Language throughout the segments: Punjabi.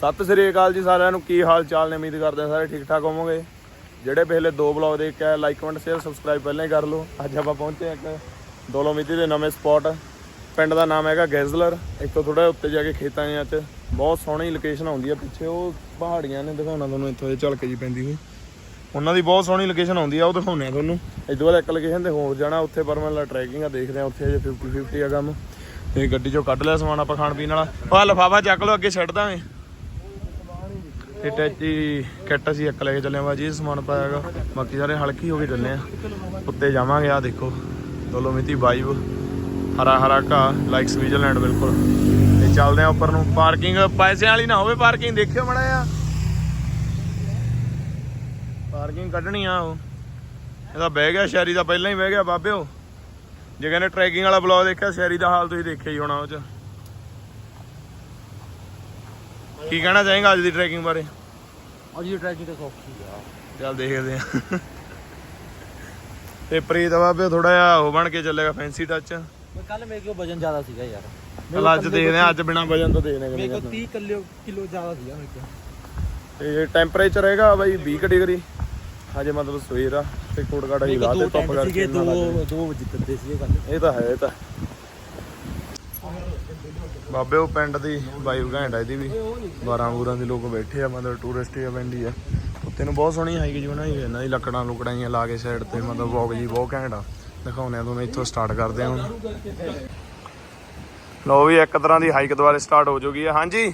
ਸਤਿ ਸ੍ਰੀ ਅਕਾਲ ਜੀ ਸਾਰਿਆਂ ਨੂੰ, ਕੀ ਹਾਲ ਚਾਲ ਨੇ? ਉਮੀਦ ਕਰਦੇ ਹਾਂ ਸਾਰੇ ਠੀਕ ਠਾਕ ਹੋਵੋਗੇ। ਜਿਹੜੇ ਪਹਿਲੇ ਦੋ ਬਲੌਗ ਦੇ ਇੱਕ ਹੈ ਲਾਈਕ ਕਮੈਂਟ ਸ਼ੇਅਰ ਸਬਸਕ੍ਰਾਈਬ ਪਹਿਲਾਂ ਹੀ ਕਰ ਲਓ। ਅੱਜ ਆਪਾਂ ਪਹੁੰਚੇ ਹਾਂ ਇੱਕ ਦੋਲੋਮੀਤੀ ਦੇ ਨਵੇਂ ਸਪੌਟ ਪਿੰਡ ਦਾ ਨਾਮ ਹੈਗਾ ਗੈਜ਼ਲਰ। ਇੱਥੋਂ ਥੋੜਾ ਉੱਤੇ ਜਾ ਕੇ ਖੇਤਾਂ ਦੇ ਵਿੱਚ ਬਹੁਤ ਸੋਹਣੀ ਲੋਕੇਸ਼ਨ ਆਉਂਦੀ ਆ ਪਿੱਛੇ। ਉਹ ਪਹਾੜੀਆਂ ਨੇ, ਦਿਖਾਉਣਾ ਤੁਹਾਨੂੰ ਇੱਥੋਂ ਇਹ ਝਲਕ ਜੀ ਪੈਂਦੀ ਹੋਈ। ਉਹਨਾਂ ਦੀ ਬਹੁਤ ਸੋਹਣੀ ਲੋਕੇਸ਼ਨ ਆਉਂਦੀ ਆ, ਉਹ ਦਿਖਾਉਂਦੇ ਆ ਤੁਹਾਨੂੰ। ਇਦੋਂ ਬਾਅਦ ਇੱਕ ਲੋਕੇਸ਼ਨ ਤੇ ਹੋਰ ਜਾਣਾ, ਉੱਥੇ ਪਰ ਮੈਂ ਟਰੈਕਿੰਗ ਆ, ਦੇਖਦੇ ਆ ਉੱਥੇ ਅਜੇ 50 50 ਆ ਕੰਮ। ਤੇ ਗੱਡੀ ਚੋਂ ਕੱਢ ਲਿਆ ਸਮਾਨ ਆਪਾਂ ਖਾਣ ਪੀਣ ਵਾਲਾ। ਆਹ ਲਫਾਫਾ ਚੱਕ ਲਓ, ਅੱਗੇ ਛੱਡ ਦਾਂਗੇ ਤੇ ਟੈਚੀ ਕਿੱਟ ਅਸੀਂ ਇੱਕ ਲੈ ਕੇ ਚੱਲੇ ਆ ਬਾਜੀ, ਇਹ ਸਮਾਨ ਪਾਇਆਗਾ ਬਾਕੀ ਸਾਰੇ ਹਲਕੀ ਹੋ ਕੇ ਚੱਲੇ ਆ ਉੱਤੇ ਜਾਵਾਂਗੇ ਆ ਦੇਖੋ। ਦੋਲੋਮੀਤੀ ਵਾਈਬ ਹਰਾ ਹਰਾ ਘਾਹ ਲਾਈਕ ਸਵਿਟਜ਼ਰਲੈਂਡ ਬਿਲਕੁਲ। ਤੇ ਚੱਲਦੇ ਆ ਉੱਪਰ ਨੂੰ। ਪਾਰਕਿੰਗ ਪੈਸਿਆਂ ਵਾਲੀ ਨਾ ਹੋਵੇ ਪਾਰਕਿੰਗ ਦੇਖਿਓ ਮੜਾ ਆ ਪਾਰਕਿੰਗ ਕੱਢਣੀ ਆ ਉਹ। ਇਹਦਾ ਬਹਿ ਗਿਆ ਸ਼ੈਰੀ ਦਾ ਪਹਿਲਾਂ ਹੀ ਬਹਿ ਗਿਆ, ਬਾਬਿਓ। ਜੇ ਕਹਿੰਦੇ ਟਰੈਕਿੰਗ ਵਾਲਾ ਬਲੌਗ ਦੇਖਿਆ ਸ਼ੈਰੀ ਦਾ ਹਾਲ ਤੁਸੀਂ ਦੇਖਿਆ ਹੀ ਹੋਣਾ ਉਹ ਚ। ਕੀ ਕਹਿਣਾ ਚਾਹੇਗਾ ਅੱਜ ਦੀ ਟਰੈਕਿੰਗ ਬਾਰੇ? ਅੱਜ ਦੀ ਟਰੈਕਿੰਗ ਤਾਂ ਸੌਖੀ ਆ। ਚੱਲ ਦੇਖਦੇ ਆ। ਤੇ ਪ੍ਰੀਤ ਬਾਬੇ ਥੋੜਾ ਜਿਹਾ ਉਹ ਬਣ ਕੇ ਚੱਲੇਗਾ ਫੈਂਸੀ ਟੱਚ ਕੱਲ ਮੇਰੇ ਕੋਲ ਵਜਨ ਜ਼ਿਆਦਾ ਸੀਗਾ ਯਾਰ। ਚਲ ਅੱਜ ਦੇਖਦੇ ਆ ਅੱਜ ਬਿਨਾ ਵਜਨ ਤੋਂ ਦੇਖਦੇ ਮੇਰੇ ਕੋਲ ਕਿੰਨੇ 30 ਕਿਲੋ ਕਿਲੋ ਜ਼ਿਆਦਾ ਸੀਗਾ ਮੇਰੇ ਕੋਲ। ਤੇ ਟੈਂਪਰੇਚਰ ਹੈਗਾ ਬਾਈ 20 ਕੁ ਡਿਗਰੀ ਹਜੇ ਮਤਲਬ ਸਵੇਰ ਆ ਤੇ ਕੋਟਕਾੜਾ ਹੀ ਲਾ ਟੈਂਟ ਸੀਗੇ ਕਰਕੇ ਦੋ ਦੋ। ਵਜੇ ਤੱਕ ਸੀਗੇ ਕੱਲ ਇਹ ਤਾਂ ਹੈ ਇਹ ਤਾਂ ਬਾਬੇ ਉਹ ਪਿੰਡ ਦੀ ਵਾਈਬ ਘੈਂਟ ਆ ਇਹਦੀ ਵੀ। 12 ਬੂਰਾਂ ਦੇ ਲੋਕ ਬੈਠੇ ਆ ਮਤਲਬ ਟੂਰਿਸਟ ਹੀ ਆ ਪਿੰਡ ਹੀ ਆ। ਉੱਤੇ ਨੂੰ ਬਹੁਤ ਸੋਹਣੀ ਹਾਈਕ ਜੀ ਬਣਾਈ ਹੋਈ ਇਹਨਾਂ ਦੀ ਲੱਕੜਾਂ ਲੁਕੜਾਂ ਲਾ ਕੇ ਸਾਈਡ ਤੇ ਮਤਲਬ ਵੌਕ ਜੀ ਬਹੁਤ ਘੈਂਟ ਆ। ਦਿਖਾਉਣੇ ਆ ਤੁਹਾਨੂੰ ਇੱਥੋਂ ਸਟਾਰਟ ਕਰਦੇ ਆ ਹੁਣ। ਲੋ ਵੀ ਇੱਕ ਤਰ੍ਹਾਂ ਦੀ ਹਾਈਕ ਦੁਬਾਰੇ ਸਟਾਰਟ ਹੋ ਜੂਗੀ ਆ। ਹਾਂਜੀ।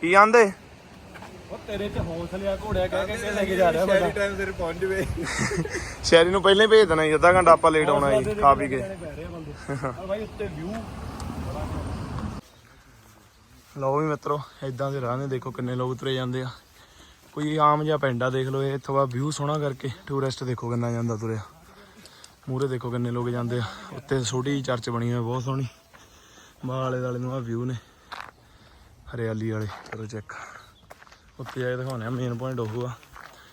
ਕੀ ਆਂਦੇ? ਉਹ ਤੇਰੇ ਤੇ ਹੌਸਲੇ ਆ ਘੋੜਿਆ ਕਹਿ ਕੇ ਲੈ ਕੇ ਜਾ ਰਿਹਾ ਬੰਦਾ। ਟਾਈਮ ਸਿਰ ਪਹੁੰਚ ਜਵੇ। ਸ਼ਹਿਰੀ ਨੂੰ ਪਹਿਲਾਂ ਹੀ ਭੇਜ ਦੇਣਾ ਜੀ ਅੱਧਾ ਘੰਟਾ ਆਪਾਂ ਲੇਟ ਆਉਣਾ ਜੀ ਖਾ ਪੀ ਕੇ। ਔਰ ਭਾਈ ਉੱਤੇ ਵਿਊ ਲਓ ਵੀ ਮਿੱਤਰੋ ਇਦਾਂ ਦੇ ਰਾਹ ਨੇ ਦੇਖੋ ਕਿੰਨੇ ਲੋਕ ਤੁਰੇ ਜਾਂਦੇ ਆ। ਕੋਈ ਆਮ ਜਿਹਾ ਪਿੰਡ ਆ ਦੇਖ ਲਓ ਇਹ ਇੱਥੋਂ ਆ ਵਿਊ ਸੋਹਣਾ ਕਰਕੇ ਟੂਰਿਸਟ ਦੇਖੋ ਕਿੰਨਾ ਜਾਂਦਾ ਤੁਰਿਆ। ਮੂਰੇ ਦੇਖੋ ਕਿੰਨੇ ਲੋਕ ਜਾਂਦੇ ਆ ਉੱਤੇ ਛੋਟੀ ਜਿਹੀ ਚਰਚ ਬਣੀ ਹੋਈ ਬਹੁਤ ਸੋਹਣੀ। ਆਲੇ ਦਾਲੇ ਨੂੰ ਆ ਵਿਊ ਨੇ ਹਰਿਆਲੀ ਵਾਲੇ ਕਰੋ ਚੈੱਕ ਉੱਤੇ ਜਾ ਕੇ ਦਿਖਾਉਣੇ ਆ ਮੇਨ ਪੁਆਇੰਟ ਉਹ ਆ।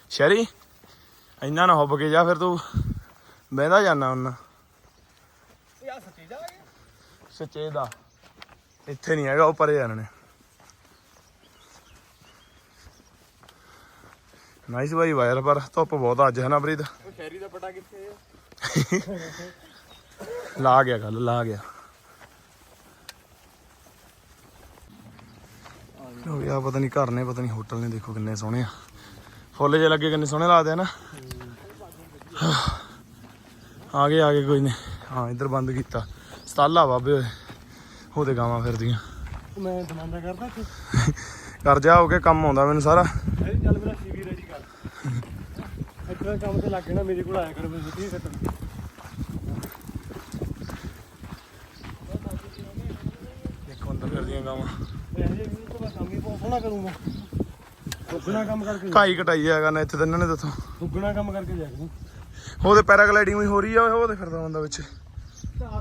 ਸ਼ਹਿਰੀ ਇੰਨਾ ਨਾ ਹੁੱਬ ਕੇ ਜਾ ਫਿਰ ਤੂੰ ਬਹਿੰਦਾ ਜਾਣਾ ਉਹਨਾਂ। ਸੱਚੇ ਦਾ। ਇੱਥੇ ਨਹੀਂ ਹੈਗਾ ਉਹ ਪਰੇ ਜਾਣੇ ਨੇ। ਨਾਈਸ ਬਾਈ ਵਾਇਰ ਪਰ ਧੁੱਪ ਬਹੁਤ ਆ ਅੱਜ ਹੈ ਨਾ ਪ੍ਰੀਤ? ਉਹ ਸ਼ਹਿਰੀ ਦਾ ਪਟਾ ਕਿੱਥੇ ਹੈ ਲਾ ਗਿਆ ਗੱਲ ਲਾ ਗਿਆ। ਲੋ ਯਾ ਪਤਾ ਨਹੀਂ ਘਰ ਨੇ ਪਤਾ ਨਹੀਂ ਹੋਟਲ ਨੇ ਦੇਖੋ ਕਿੰਨੇ ਸੋਹਣੇ ਆ। ਫੁੱਲ ਜੇ ਲੱਗੇ ਕਿੰਨੇ ਸੋਹਣੇ ਲੱਗਦੇ ਆ ਨਾ। ਆ ਗਏ ਆ ਗਏ ਕੋਈ ਨਹੀਂ। ਹਾਂ ਇੱਧਰ ਬੰਦ ਕੀਤਾ। ਸਤਾਲਾ ਬਾਬੇ ਓਏ। ਉਹਦੇ ਗਾਵਾਂ ਫਿਰਦੀਆਂ। ਮੈਂ ਦਮਾਂਦਾ ਕਰਦਾ ਕਿ ਕਰ ਜਾ ਹੋ ਕੇ ਕੰਮ ਆਉਂਦਾ ਮੈਨੂੰ ਸਾਰਾ। ਚੱਲ ਮੇਰਾ ਸੀਵੀ ਰੈਡੀ ਕਰ। ਇੱਥੇ ਕੰਮ ਤੇ ਲੱਗ ਨਾ ਮੇਰੇ ਕੋਲ ਆਇਆ ਕਰ ਮੈਂ ਸਿੱਧੀ ਕੱਟਣ ਦੇਖੋ ਅੰਦਰ ਫਿਰਦੀਆਂ ਗਾਵਾਂ। ਇਹ ਜੇ ਵੀ ਤੋਂ ਮੈਂ ਕੰਮ ਹੀ ਬਹੁਤ ਸੋਹਣਾ ਕਰੂੰਗਾ ਦੁੱਗਣਾ ਕੰਮ ਕਰਕੇ ਕਾਈ ਕਟਾਈ ਹੈਗਾ ਨਾ ਇੱਥੇ ਤਾਂ ਇਹਨਾਂ ਨੇ ਦੱਸੋ। ਦੁੱਗਣਾ ਕੰਮ ਕਰਕੇ ਜਾ ਕਰੂ ਉਹਦੇ ਪੈਰਾਗਲਾਈਡਿੰਗ ਵੀ ਹੋ ਰਹੀ ਆ ਉਹਦੇ ਫਿਰਦਾ ਬੰਦਾ ਵਿੱਚ।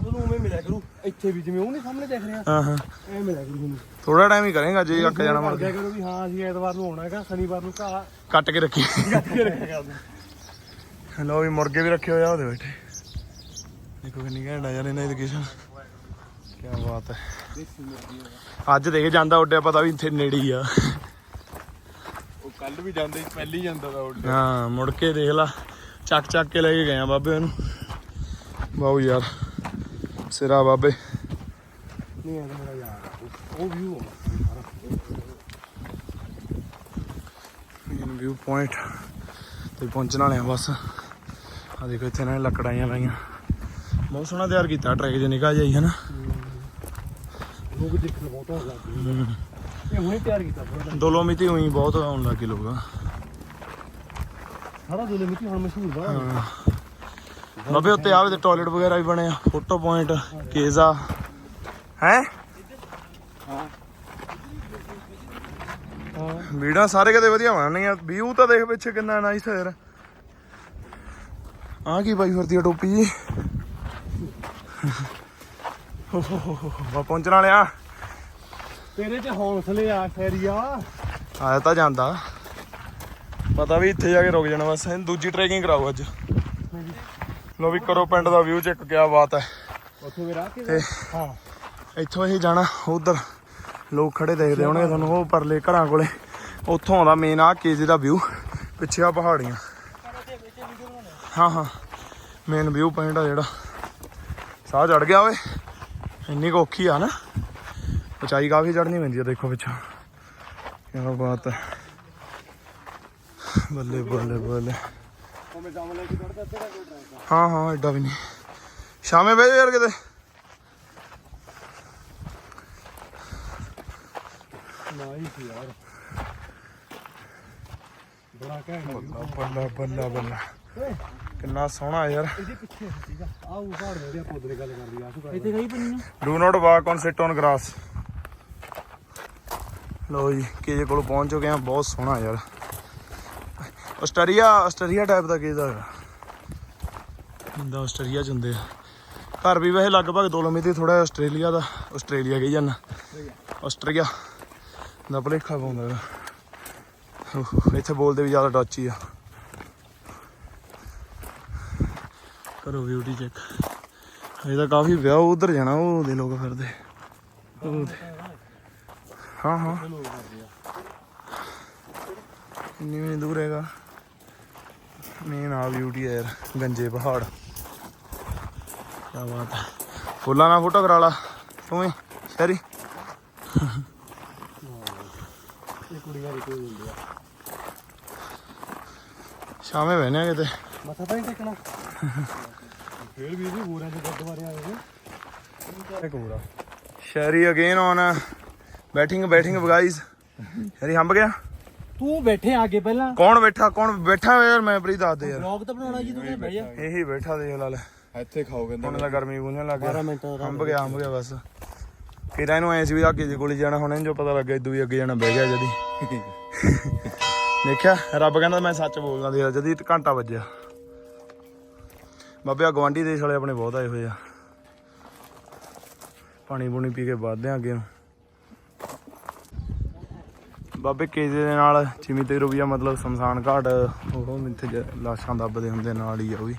ਤਾਂ ਆਪ ਨੂੰ ਉਵੇਂ ਮਿਲਿਆ ਕਰੂ ਇੱਥੇ ਵੀ ਜਿਵੇਂ ਉਹ ਨਹੀਂ ਸਾਹਮਣੇ ਦੇਖ ਰਿਹਾ। ਹਾਂ ਹਾਂ। ਐਵੇਂ ਮਿਲਿਆ ਕਰੂ ਮੈਨੂੰ। ਥੋੜਾ ਟਾਈਮ ਹੀ ਕਰੇਗਾ ਜੇ ਅੱਕ ਜਾਣਾ ਮਰ ਦਿਆ ਕਰੋ ਵੀ ਹਾਂ ਅਸੀਂ ਐਤਵਾਰ ਨੂੰ ਆਉਣਾ ਹੈਗਾ ਸ਼ਨੀਵਾਰ ਨੂੰ ਘਾਹ ਕੱਟ ਕੇ ਰੱਖੀ। ਕੱਟ ਕੇ ਰੱਖਿਆ ਕਰਦੇ ਲੋ ਵੀ ਮੁਰਗੇ ਵੀ ਰੱਖੇ ਹੋਏ ਆ ਉਹਦੇ ਬੈਠੇ। ਦੇਖੋ ਕਿੰਨੀ ਘੈਂਟ ਆ ਯਾਰ ਇਹਨਾਂ ਦੀ ਲੋਕੇਸ਼ਨ ਕੀ ਬਾਤ ਹੈ। ਅੱਜ ਦੇਖ ਜਾਂਦਾ ਉੱਡਿਆ ਪਤਾ ਵੀ ਇੱਥੇ ਨੇੜੇ ਹੀ ਆ। ਉਹ ਕੱਲ ਵੀ ਜਾਂਦੇ ਪਹਿਲੀ ਜਾਂਦਾ ਦਾ ਉਹ ਹਾਂ ਮੁੜ ਕੇ ਦੇਖ ਲਾ। ਚੱਕ ਚੱਕ ਕੇ ਲੈ ਕੇ ਗਏ ਆ ਬਾਬੇ ਉਹਨੂੰ। ਬਾਉ ਯਾਰ। ਸਿਰਾ ਬਾਬੇ। ਨਹੀਂ ਇਹ ਮੇਰਾ ਯਾਰ ਆ। ਉਹ ਵਿਊ ਮੇਨ ਵਿਊ ਪੁਆਇੰਟ ਤੇ ਪਹੁੰਚਣ ਵਾਲੇ ਆ ਬਸ। ਆ ਦੇਖੋ ਇੱਥੇ ਇਹਨਾਂ ਨੇ ਲੱਕੜਾਂ ਲਾਈਆਂ ਬਹੁਤ ਸੋਹਣਾ ਤਿਆਰ ਕੀਤਾ ਟਰੈਕ ਜੇ ਨਿਕਾ ਜਾਈ ਹੈ। ਨਾ ਲੋਕ ਦੇਖਣ ਬਹੁਤ ਹੋ ਲੱਗ ਇਹ ਹੁਣੇ ਤਿਆਰ ਕੀਤਾ ਥੋੜਾ ਦੋਲੋਮੀਤੀ ਉਹੀ ਬਹੁਤ ਆਉਣ ਲੱਗੇ ਲੋਕ ਸਾਰਾ ਦੁਲੇ ਮਿੱਟੀ ਹੁਣ ਮਸ਼ਹੂਰ ਬਾ ਬਾਬੇ ਉੱਤੇ ਆਵੇ ਤੇ ਟਾਇਲਟ ਵਗੈਰਾ ਵੀ ਬਣੇ ਆ। ਫੋਟੋ ਪੁਆਇੰਟ ਕੇਜ਼ਾ। ਹੈ? ਵੀਡਾਂ ਸਾਰੇ ਕਿਤੇ ਵਧੀਆ ਬਣਨੀਆਂ ਵਿਊ ਤਾਂ ਦੇਖ ਪਿੱਛੇ ਕਿੰਨਾ ਨਾਈਸ ਹੈ ਯਾਰ। ਆ ਕੀ ਬਾਈ ਫਿਰਦੀ ਆ ਟੋਪੀ ਜੀ? ਵਾ ਪਹੁੰਚਣ ਵਾਲਿਆ। ਤੇਰੇ ਚ ਹੌਸਲੇ ਆ ਫੇਰੀਆ ਆਇਆ ਤਾਂ ਜਾਂਦਾ। ਪਤਾ ਵੀ ਇੱਥੇ ਜਾ ਕੇ ਰੁਕ ਜਾਣਾ ਬਸ ਦੂਜੀ ਟਰੈਕਿੰਗ ਕਰਾਓ ਅੱਜ। ਲੋ ਵੀ ਕਰੋ ਪਿੰਡ ਦਾ ਵਿਊ ਚੈੱਕ ਕਿਆ ਬਾਤ ਹੈ। ਉੱਥੇ ਵੀ ਰਾਹ ਕੇ ਤੇ ਹਾਂ। ਇੱਥੋਂ ਅਸੀਂ ਜਾਣਾ ਉਧਰ ਲੋਕ ਖੜੇ ਦੇਖਦੇ ਹੋਣਗੇ ਤੁਹਾਨੂੰ ਉਹ ਪਰਲੇ ਘਰਾਂ ਕੋਲੇ। ਉੱਥੋਂ ਆਉਂਦਾ ਮੇਨ ਆ ਕੇਜੇ ਦਾ ਵਿਊ ਪਿੱਛੇ ਆ ਪਹਾੜੀਆਂ। ਹਾਂ ਹਾਂ। ਮੇਨ ਵਿਊ ਪੁਆਇੰਟ ਆ ਜਿਹੜਾ। ਸਾਹ ਚੜ ਗਿਆ ਓਏ। ਇੰਨੀ ਕੁ ਔਖੀ ਆ ਨਾ। ਉਚਾਈ ਕਾਫੀ ਚੜਨੀ ਪੈਂਦੀ ਆ ਦੇਖੋ ਪਿੱਛੋਂ। ਕਿਆ ਬਾਤ ਹੈ। ਬੱਲੇ ਬੱਲੇ ਬੱਲੇ। ਮੈਂ ਜਾਮ ਲੈ ਕੇ ਚੜਦਾ ਤੇਰਾ ਕੋਈ ਟਰੈਕ ਹਾਂ ਹਾਂ ਐਡਾ ਵੀ ਨਹੀਂ। ਸ਼ਾਮੇ ਬਹਿ ਜਾ ਯਾਰ ਕਿਤੇ। ਨਾਈਸ ਯਾਰ। ਬੜਾ ਘੈਂਟ ਆ view। ਬੱਲਾ ਬੱਲਾ ਬੱਲਾ। ਕਿੰਨਾ ਸੋਹਣਾ ਯਾਰ। ਇਹਦੇ ਪਿੱਛੇ ਸੀਗਾ ਆ। ਉਹ ਪਹਾੜ ਦੇ ਗੱਲ ਕਰ ਲਈ ਆਸੂ ਇੱਥੇ ਗਈ ਪਣੀ do not walk on sit on grass ਲੋ ਜੀ ਕਿਹਦੇ ਕੋਲ ਪਹੁੰਚ ਚੁੱਕੇ ਆ ਬਹੁਤ ਸੋਹਣਾ ਯਾਰ। ਆਸਟਰੀਆ ਆਸਟਰੀਆ ਟਾਈਪ ਦਾ ਕਿਹਦਾ ਹੈਗਾ। ਹੁੰਦਾ ਆਸਟਰੀਆ ਚ ਹੁੰਦੇ ਆ। ਘਰ ਵੀ ਵੈਸੇ ਲਗਭਗ 2 ਕਿਲੋਮੀਟਰ ਥੋੜਾ ਆਸਟ੍ਰੇਲੀਆ ਦਾ ਆਸਟ੍ਰੇਲੀਆ ਕਹੀ ਜਾਂਦਾ। ਆਸਟਰੀਆ ਦਾ ਭਲੇਖਾ ਪਾਉਂਦਾ ਇੱਥੇ ਬੋਲਦੇ ਵੀ ਜ਼ਿਆਦਾ ਡੱਚ ਹੀ ਆ। ਕਰੋ ਬਿਊਟੀ ਚੈੱਕ ਇਹ ਤਾਂ ਕਾਫੀ ਵਿਆਹ ਉਧਰ ਜਾਣਾ ਉਹ ਦੇ ਲੋਕ ਫਿਰਦੇ। ਹਾਂ ਹਾਂ। ਇੰਨੀ ਵੀ ਦੂਰ ਹੈਗਾ। ਮੇਨ ਆ ਬਿਊਟੀ ਹੈ ਯਾਰ ਗੰਜੇ ਪਹਾੜ। ਕੀ ਬਾਤ ਹੈ ਫੁੱਲਾਂ ਨਾਲ ਫੋਟੋ ਕਰਾ ਲਾ ਤੂੰ ਵੀ ਸ਼ਰੀ ਇਹ ਕੁੜੀਆਂ ਦੀ ਕੋਈ ਹੁੰਦੀ ਆ। ਸ਼ਾਮੇ ਬਹਿਨੇ ਕਿਤੇ। ਮੱਥਾ ਤਾਂ ਨਹੀਂ ਟੇਕਣਾ। ਫੇਰ ਵੀ ਇਹ ਬੋਰਿਆਂ ਦੇ ਗੁਰਦੁਆਰੇ ਆਏ ਪੂਰਾ ਸ਼ੈਰੀ ਅਗੇਨ ਔਨ ਬੈਠਿੰਗ ਬੈਠਿੰਗ ਗਾਈਸ ਸ਼ੈਰੀ ਹੰਬ ਗਿਆ? ਤੂੰ ਬੈਠੇ ਆਗੇ ਪਹਿਲਾਂ। ਕੌਣ ਬੈਠਾ ਕੌਣ ਬੈਠਾ ਹੋਇਆ ਯਾਰ ਮੈਂ ਪ੍ਰੀ ਦੱਸ ਦੇ ਯਾਰ। ਵਲੌਗ ਤਾਂ ਬਣਾਉਣਾ ਜੀ ਤੂੰ ਬਹਿ ਜਾ। ਇਹੀ ਬੈਠਾ ਦੇਖ ਲਾ ਲੈ। ਇੱਥੇ ਖਾਓ ਕਹਿੰਦੇ ਹੁਣ ਤਾਂ ਗਰਮੀ ਬੁਝਣ ਲੱਗ 12 ਗਿਆ। ਮਿੰਟ ਦਾ ਹੰਬ ਗਿਆ ਹੰਬ ਗਿਆ। ਬਸ। ਕਿਰਾ ਇਹਨੂੰ ਐ ਸੀ ਵੀ ਅੱਗੇ ਜੇ ਕੋਲੇ ਜਾਣਾ ਹੁਣ ਇਹਨੂੰ ਜੋ ਪਤਾ ਲੱਗਾ ਇਦੋਂ ਵੀ ਅੱਗੇ ਜਾਣਾ ਬਹਿ ਗਿਆ ਜਦੀ। ਦੇਖਿਆ ਰੱਬ ਕਹਿੰਦਾ ਮੈਂ ਸੱਚ ਬੋਲਦਾ ਦੇ ਜਦੀ ਘੰਟਾ ਵੱਜਿਆ। ਬਾਬੇ ਆ ਗਵਾਂਢੀ ਦੇਸ਼ ਵਾਲੇ ਆਪਣੇ ਬਹੁਤ ਆਏ ਹੋਏ ਆ। ਪਾਣੀ ਪੂਣੀ ਪੀ ਕੇ ਵੱਧਦੇ ਆ ਅੱਗੇ ਨੂੰ। ਬਾਬੇ ਕੇਜੇ ਦੇ ਨਾਲ ਚਿਮੀ ਤੇ ਰੁਪਿਆ ਮਤਲਬ ਸ਼ਮਸ਼ਾਨ ਘਾਟ, ਉਹ ਇੱਥੇ ਲਾਸ਼ਾਂ ਦੱਬਦੇ ਹੁੰਦੇ ਨਾਲ ਹੀ ਆ ਉਹ ਵੀ।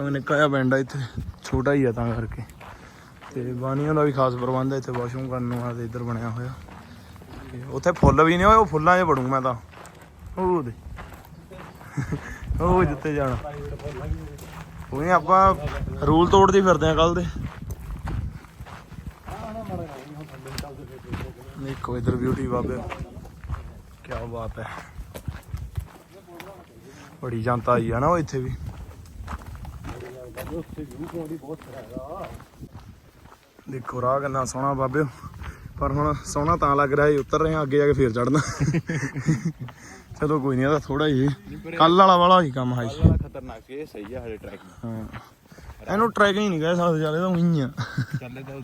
ਉਹ ਨਿੱਕਾ ਪਿੰਡ ਆ ਇੱਥੇ, ਛੋਟਾ ਹੀ ਆ ਤਾਂ ਕਰਕੇ। ਤੇ ਬਾਣੀਆਂ ਦਾ ਵੀ ਖਾਸ ਪ੍ਰਬੰਧ ਹੈ ਇੱਥੇ ਵਾਸ਼ਰੂਮ ਕਰਨ ਨੂੰ ਆ ਇੱਧਰ ਬਣਿਆ ਹੋਇਆ। ਉੱਥੇ ਫੁੱਲ ਵੀ ਨਹੀਂ ਉਹ ਫੁੱਲਾਂ 'ਚ ਵੜੂ ਮੈਂ ਤਾਂ। ਉਹ ਦੇ। ਉਹ ਜਿੱਤੇ ਜਾਣਾ। ਉਹਨੇ ਆਪਾਂ ਰੂਲ ਤੋੜਦੇ ਫਿਰਦੇ ਆ ਕੱਲ ਦੇ। ਦੇਖੋ ਇਧਰ ਬਿਊਟੀ ਬਾਬੇ। ਕੀ ਬਾਤ ਹੈ। ਬੜੀ ਜਨਤਾ ਆਈ ਆ ਨਾ ਉਹ ਇੱਥੇ ਵੀ। ਦੇਖੋ ਰਾਹ ਕਿੰਨਾ ਸੋਹਣਾ ਬਾਬੇ। ਪਰ ਹੁਣ ਸੋਹਣਾ ਤਾਂ ਲੱਗ ਰਿਹਾ ਹੈ ਉਤਰ ਰਹੇ ਆ ਅੱਗੇ ਜਾ ਕੇ ਫੇਰ ਚੜਨਾ ਚਲੋ ਕੋਈ ਨਹੀਂ ਇਹਦਾ ਥੋੜਾ ਹੀ ਕੱਲ ਵਾਲਾ ਵਾਲਾ ਹੀ ਕੰਮ ਵਾਲਾ ਖਤਰਨਾਕ ਇਹ ਸਹੀ ਆ ਸਾਡੇ ਟਰੈਕ ਹਾਂ। ਇਹਨੂੰ ਟਰੈਕਿੰਗ ਨਹੀਂ ਕਹਿ ਸਕਦੇ ਚੱਲ ਇਹ ਤਾਂ ਉਹੀ ਆ। ਚੱਲੇ ਤਾਂ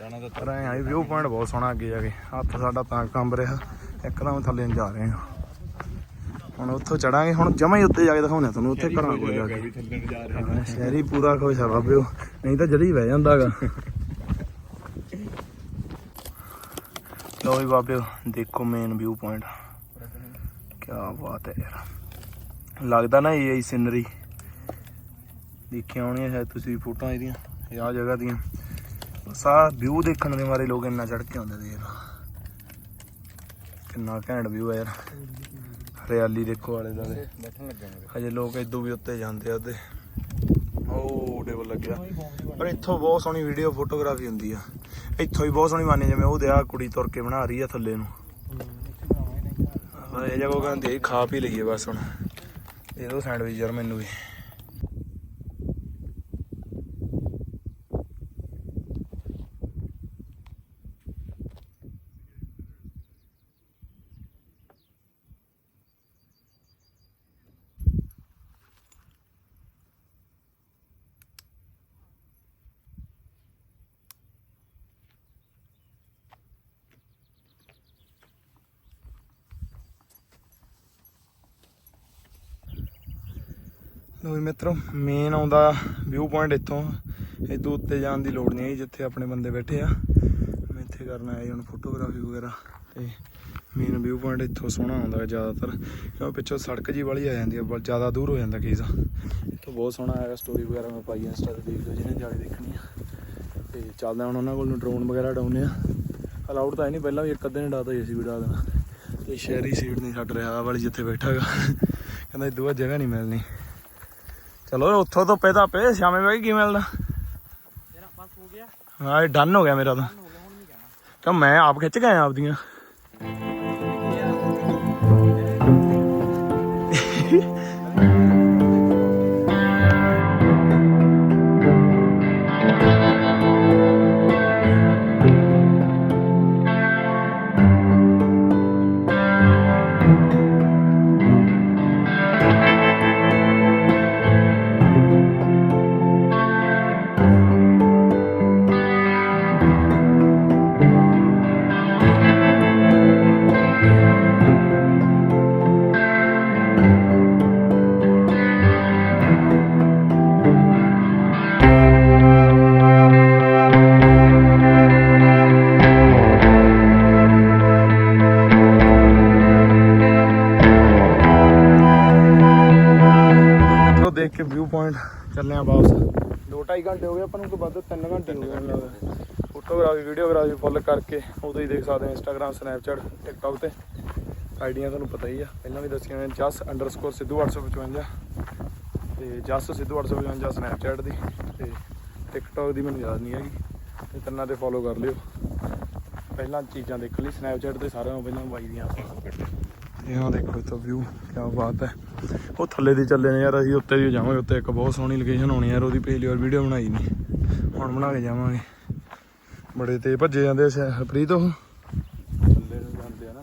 ਜਾਣਾ ਤਾਂ ਪਰ ਐ ਆਈ ਵਿਊ ਪੁਆਇੰਟ ਬਹੁਤ ਸੋਹਣਾ ਅੱਗੇ ਜਾ ਕੇ। ਹੱਥ ਸਾਡਾ ਤਾਂ ਕੰਬ ਰਿਹਾ। ਇੱਕਦਮ ਥੱਲੇ ਨੂੰ ਜਾ ਰਹੇ ਹਾਂ। ਹੁਣ ਉੱਥੋਂ ਚੜਾਂਗੇ। ਹੁਣ ਜਮਾ ਹੀ ਉੱਤੇ ਜਾ ਕੇ ਦਿਖਾਉਂਦੇ ਤੁਹਾਨੂੰ ਉੱਥੇ ਘਰਾਂ ਕੋਲ ਜਾ ਕੇ। ਹਾਂ, ਸ਼ਹਿਰੀ ਪੂਰਾ ਖੁਸ਼ ਆ ਬਾਬਿਓ ਨਹੀਂ ਤਾਂ ਜਦੀ ਬਹਿ ਜਾਂਦਾਗਾ ਲੋ ਵੀ ਬਾਬਿਓ ਦੇਖੋ ਮੇਨ ਵਿਊ ਪੁਆਇੰਟ ਕੀ ਬਾਤ ਹੈ ਯਾਰ। ਲੱਗਦਾ ਨਾ ਇਹ ਆਈ ਸਿਨਰੀ ਦੇਖਿਆ ਹੋਣੀਆਂ ਸ਼ਾਇਦ ਤੁਸੀਂ ਫੋਟੋਆਂ ਇਹਦੀਆਂ ਇਹ ਆ ਜਗ੍ਹਾ ਦੀਆਂ। ਸਾਰਾ ਵਿਊ ਦੇਖਣ ਦੇ ਮਾਰੇ ਲੋਕ ਇੰਨਾ ਚੜ ਕੇ ਆਉਂਦੇ ਦੇਖ ਯਾਰ। ਕਿੰਨਾ ਘੈਂਟ ਵਿਊ ਹੈ ਯਾਰ। ਹਰਿਆਲੀ ਦੇਖੋ ਵਾਲੇ ਦਾ ਹਜੇ ਲੋਕ ਇਦੋਂ ਵੀ ਉੱਤੇ ਜਾਂਦੇ ਆ ਉਹਦੇ ਉਹ ਟੇਬਲ ਲੱਗਿਆ। ਪਰ ਇੱਥੋਂ ਬਹੁਤ ਸੋਹਣੀ ਵੀਡੀਓ ਫੋਟੋਗ੍ਰਾਫੀ ਹੁੰਦੀ ਆ। ਇੱਥੋਂ ਹੀ ਬਹੁਤ ਸੋਹਣੀ ਮੰਨੇ ਜਿਵੇਂ ਉਹ ਦਿਆ ਕੁੜੀ ਤੁਰ ਕੇ ਬਣਾ ਰਹੀ ਆ ਥੱਲੇ ਨੂੰ। ਹਾਂ, ਇਹ ਜਗ੍ਹਾ ਕਹਿੰਦੇ ਖਾ ਪੀ ਲਈਏ ਬਸ ਹੁਣ। ਇਹ ਦੋ ਸੈਂਡਵਿਚ ਯਾਰ ਮੈਨੂੰ ਵੀ। ਲੋ ਵੀ ਮਿੱਤਰੋ ਮੇਨ ਆਉਂਦਾ ਵਿਊ ਪੁਆਇੰਟ ਇੱਥੋਂ। ਇਦੋਂ ਉੱਤੇ ਜਾਣ ਦੀ ਲੋੜ ਨਹੀਂ ਹੈ ਜਿੱਥੇ ਆਪਣੇ ਬੰਦੇ ਬੈਠੇ ਆ। ਮੈਂ ਇੱਥੇ ਕਰਨਾ ਹੈ ਹੁਣ ਫੋਟੋਗ੍ਰਾਫੀ ਵਗੈਰਾ, ਤੇ ਮੇਨ ਵਿਊ ਪੁਆਇੰਟ ਇੱਥੋਂ ਸੋਹਣਾ ਆਉਂਦਾ ਜ਼ਿਆਦਾਤਰ। ਕਿਉਂ ਪਿੱਛੋਂ ਸੜਕ ਜੀ ਵਾਲੀ ਆ ਜਾਂਦੀ ਹੈ ਬਹੁਤ ਜ਼ਿਆਦਾ ਦੂਰ ਹੋ ਜਾਂਦਾ ਕੇਸ ਇੱਥੋਂ ਬਹੁਤ ਸੋਹਣਾ ਆਇਆ ਸਟੋਰੀ ਵਗੈਰਾ ਮੈਂ ਪਾਈ ਇੰਸਟਾ ਤੇ ਦੇਖ ਲਓ ਜਿਹਨੇ ਜਾਲੀ ਦੇਖਣੀ ਆ। ਤੇ ਚੱਲਦਾ ਹੁਣ ਉਹਨਾਂ ਕੋਲ ਡਰੋਨ ਵਗੈਰਾ ਡਾਉਨੇ ਆ। ਅਲਾਉਡ ਤਾਂ ਹੈ ਨਹੀਂ, ਪਹਿਲਾਂ ਵੀ ਇੱਕ ਅੱਧੇ ਨੇ ਡਾਤਾ ਸੀ ਵੀ ਡਾ ਦੇਣਾ। ਤੇ ਸ਼ਹਿਰੀ ਸੀਟ ਨਹੀਂ ਛੱਡ ਰਿਹਾ, ਆਹ ਵਾਲੀ ਜਿੱਥੇ ਬੈਠਾਗਾ ਕਹਿੰਦਾ ਇਦੋਂ ਬਾਅਦ ਜਗ੍ਹਾ ਨਹੀਂ ਮਿਲਣੀ। ਚਲੋ ਉੱਥੋਂ ਤੋਂ ਪੇ ਤਾਂ ਪੇ ਸ਼ਾਮੇ ਬੈ ਕੀ ਮਿਲਣਾ ਤੇਰਾ ਪਾਸ ਹੋ ਗਿਆ। ਹਾਂ ਇਹ ਡਨ ਹੋ ਗਿਆ ਮੇਰਾ ਤਾਂ। ਕਿ ਮੈਂ ਆਪ ਖਿੱਚ ਗਿਆ ਆਪਦੀਆਂ। ਪੁਆਇੰਟ ਚੱਲੇ ਆ ਵਾਪਸ। 2.5 ਘੰਟੇ ਹੋ ਗਏ, ਆਪਾਂ ਨੂੰ ਕੋਈ ਵੱਧ 3 ਘੰਟੇ ਹੋ ਗਏ ਲੱਗਦਾ। ਫੋਟੋਗ੍ਰਾਫੀ, ਵੀਡੀਓਗ੍ਰਾਫੀ ਫੁੱਲ ਕਰਕੇ ਉਦੋਂ ਹੀ ਦੇਖ ਸਕਦੇ ਹੋ ਇੰਸਟਾਗ੍ਰam ਸਨੈਪਚੈਟ ਟਿਕਟੌਕ ਤੇ। ਆਈਡੀਆਂ ਤੁਹਾਨੂੰ ਪਤਾ ਹੀ ਆ। ਪਹਿਲਾਂ ਵੀ ਦੱਸੀਆਂ ਨੇ, ਜਸ ਅੰਡਰਸਕੋਰ ਸਿੱਧੂ 855 ਤੇ ਜਸ ਸਿੱਧੂ 855 ਸਨੈਪਚੈਟ ਦੀ, ਤੇ ਟਿਕਟੌਕ ਦੀ ਮੈਨੂੰ ਯਾਦ ਨਹੀਂ ਹੈਗੀ। ਤੇ ਤਿੰਨਾਂ ਤੇ ਫੋਲੋ ਕਰ ਲਿਓ। ਪਹਿਲਾਂ ਚੀਜ਼ਾਂ ਦੇਖ ਲਈ ਸਨੈਪਚੈਟ ਤੇ ਸਾਰਿਆਂ ਨੂੰ ਪਹਿਲਾਂ ਬਾਈ ਦੀਆਂ। ਇਹ ਆਹ ਦੇਖੋ ਇੱਥੋਂ ਵਿਊ ਕੀ ਬਾਤ ਹੈ। ਉਹ ਥੱਲੇ ਦੀ ਚੱਲੇ ਨੇ ਯਾਰ ਅਸੀਂ ਉੱਤੇ ਦੀ ਜਾਵਾਂਗੇ ਉੱਤੇ ਇੱਕ ਬਹੁਤ ਸੋਹਣੀ ਲੋਕੇਸ਼ਨ ਹੋਣੀ ਯਾਰ ਉਹਦੀ ਪਹਿਲੀ ਵਾਰ ਵੀਡੀਓ ਬਣਾਈ ਨਹੀਂ ਹੁਣ ਬਣਾ ਕੇ ਜਾਵਾਂਗੇ। ਬੜੇ ਤੇ ਭੱਜੇ ਜਾਂਦੇ ਪ੍ਰੀਤ ਉਹ। ਥੱਲੇ ਨੂੰ ਜਾਂਦੇ ਆ ਨਾ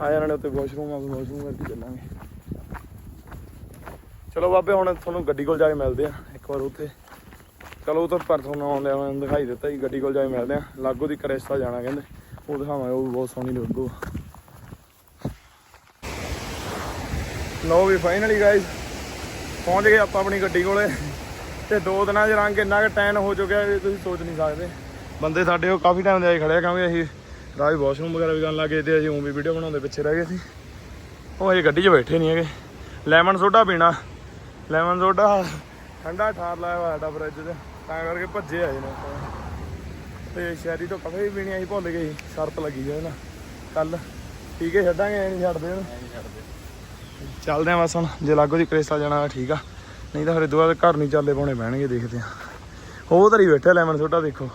ਆ ਜਾਣਾ ਨੇ ਉੱਤੇ ਵਾਸ਼ਰੂਮ ਆ ਵਾਸ਼ਰੂਮ ਕਰਕੇ ਚੱਲਾਂਗੇ। ਚਲੋ ਬਾਬੇ ਹੁਣ ਤੁਹਾਨੂੰ ਗੱਡੀ ਕੋਲ ਜਾ ਕੇ ਮਿਲਦੇ ਆ ਇੱਕ ਵਾਰ ਉੱਥੇ। ਚਲੋ ਉਹ ਤਾਂ ਪਰ ਤੁਹਾਨੂੰ ਆਉਂਦੇ ਆ ਦਿਖਾਈ ਦਿੱਤਾ ਜੀ ਗੱਡੀ ਕੋਲ ਜਾ ਕੇ ਮਿਲਦੇ ਆ। ਲਾਗੋ ਦੀ ਕਰੇਸਤਾ ਜਾਣਾ ਕਹਿੰਦੇ। ਉਹ ਦਿਖਾਵਾਂਗੇ ਉਹ ਵੀ ਬਹੁਤ ਸੋਹਣੀ ਲੱਗੂ ਲੋ ਵੀ ਫਾਈਨਲੀ ਗਾਇਸ ਪਹੁੰਚ ਗਏ ਆਪਾਂ ਆਪਣੀ ਗੱਡੀ ਕੋਲੇ। ਤੇ ਦੋ ਦਿਨਾਂ 'ਚ ਰੰਗ ਇੰਨਾ ਕਿ ਟੈਨ ਹੋ ਚੁੱਕਿਆ ਵੀ ਤੁਸੀਂ ਸੋਚ ਨਹੀਂ ਸਕਦੇ। ਬੰਦੇ ਸਾਡੇ ਉਹ ਕਾਫੀ ਟਾਈਮ ਦੇ ਆਏ ਖੜੇ ਆ, ਕਿਉਂਕਿ ਅਸੀਂ ਰਾਜ ਵਾਸ਼ਰੂਮ ਵਗੈਰਾ ਵੀ ਕਰਨ ਲੱਗੇ ਤੇ ਅਸੀਂ ਉਹ ਵੀ ਵੀਡੀਓ ਬਣਾਉਂਦੇ ਪਿੱਛੇ ਰਹਿ ਗਏ ਸੀ। ਉਹ ਅਜੇ ਗੱਡੀ 'ਚ ਬੈਠੇ ਨਹੀਂ ਹੈਗੇ। ਲੈਮਨ ਸੋਡਾ ਪੀਣਾ। ਲੈਮਨ ਸੋਡਾ ਠੰਡਾ ਠਾਰ ਲਾਇਆ ਹੋਇਆ ਸਾਡਾ ਫਰਿੱਜ 'ਚ। ਤਾਂ ਕਰਕੇ ਭੱਜੇ ਆਏ ਨੇ ਤੇ ਸ਼ਹਿਰੀ ਤੋਂ ਕਫੇ ਵੀ ਪੀਣੀ ਅਸੀਂ ਭੁੱਲ ਗਏ ਸੀ। ਸ਼ਰਤ ਲੱਗੀ ਹੋਈ ਨਾ। ਕੱਲ ਠੀਕ ਹੈ, ਛੱਡਾਂਗੇ, ਐ ਨਹੀਂ ਛੱਡਦੇ ਉਹਨੂੰ ਨਹੀਂ ਛੱਡਦੇ। ਚੱਲਦੇ ਆ ਬਸ ਹੁਣ। ਜੇ ਲਾਗੋ ਦੀ ਕ੍ਰੇਸਾ ਜਾਣਾ ਠੀਕ ਆ। ਨਹੀਂ ਤਾਂ ਫਿਰ ਦੁਆ ਘਰ ਨਹੀਂ ਚੱਲੇ ਪਾਉਣੇ ਪੈਣਗੇ ਦੇਖਦੇ ਆ ਉਹ ਧਰੀ ਬੈਠਾ ਲੈਮਨ ਸੋਡਾ ਦੇਖੋ।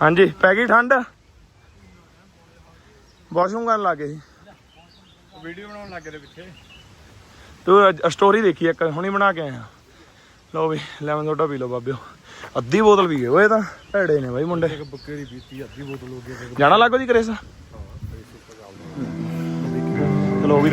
ਹਾਂਜੀ ਪੈ ਗਈ ਠੰਡ? ਵਾਸ਼ਰੂਮ ਕਰਨ ਲੱਗੇ ਸੀ। ਵੀਡੀਓ ਬਣਾਉਣ ਲੱਗੇ ਦੇ ਪਿੱਛੇ। ਤੂੰ ਸਟੋਰੀ ਦੇਖੀ ਇੱਕ ਹੁਣੀ ਬਣਾ ਕੇ ਆਇਆ। ਲਓ ਵੀ ਲੈਮਨ ਸੋਡਾ ਪੀ ਲਓ ਬਾਬਿਓ। ਅੱਧੀ ਬੋਤਲ ਪੀ ਗਏ ਓਏ ਤਾਂ ਭੈੜੇ ਨੇ ਬਾਈ ਮੁੰਡੇ। ਇੱਕ ਬੱਕੇ ਦੀ ਪੀਤੀ ਅੱਧੀ ਬੋਤਲ ਹੋ ਗਈ ਜਾਣਾ ਲੱਗੋ ਜੀ ਕ੍ਰੇਸ? ਚਲੋ ਵੀ